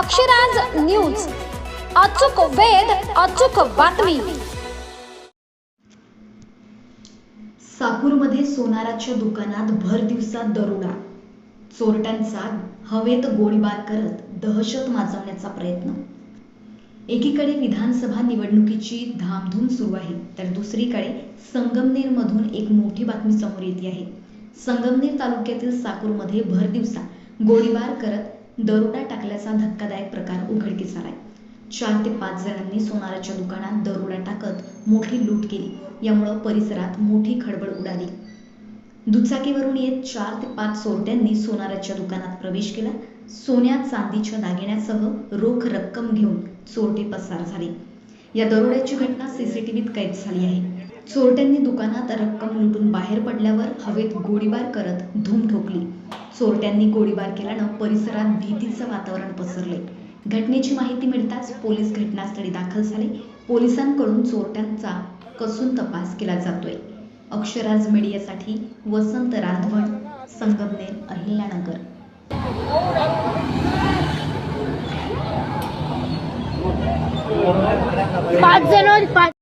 Akshraj news. अचूक वेध अचूक बातमी. साकूरमध्ये सोनाराच्या दुकानात भर दिवसात दरोडा. चोरट्यांचा हवेत गोळीबार करत दहशत माजवण्याचा प्रयत्न. एकीकडे विधानसभा निवडणुकीची धामधूम सुरू आहे तर दुसरीकडे संगमनेरमधून एक मोठी बातमी समोर येते आहे. संगमनेर तालुक्यातील साकूरमध्ये भर दिवसा गोळीबार करत दरोडा टाकल्याचा धक्कादायक प्रकार उघडकीस आलाय चार ते पाच जणांनी सोनाराच्या दुकानात दरोडा टाकत मोठी लूट केली. यामुळं परिसरात मोठी खळबळ उडाली. दुचाकीवरून येत चार ते पाच चोरट्यांनी सोनाराच्या दुकानात प्रवेश केला. सोन्या चांदीच्या दागिन्यासह रोख रक्कम घेऊन चोरटे पसार झाले. या दरोड्याची घटना सीसीटीव्हीत कैद झाली आहे. चोरट्यांनी दुकानात रक्कम लुटून बाहेर पडल्यावर हवेत गोळीबार करत धूम ठोकली. चोरट्यांनी गोळीबार केल्यानं परिसरात भीतीचं वातावरण पसरले. घटनेची माहिती मिळताच पोलीस घटनास्थळी दाखल झाले. पोलिसांकडून चोरट्यांचा कसून तपास केला जातोय. अक्षराज मीडियासाठी वसंत राधवण संगमनेर अहिल्यानगर. पाच जण पाच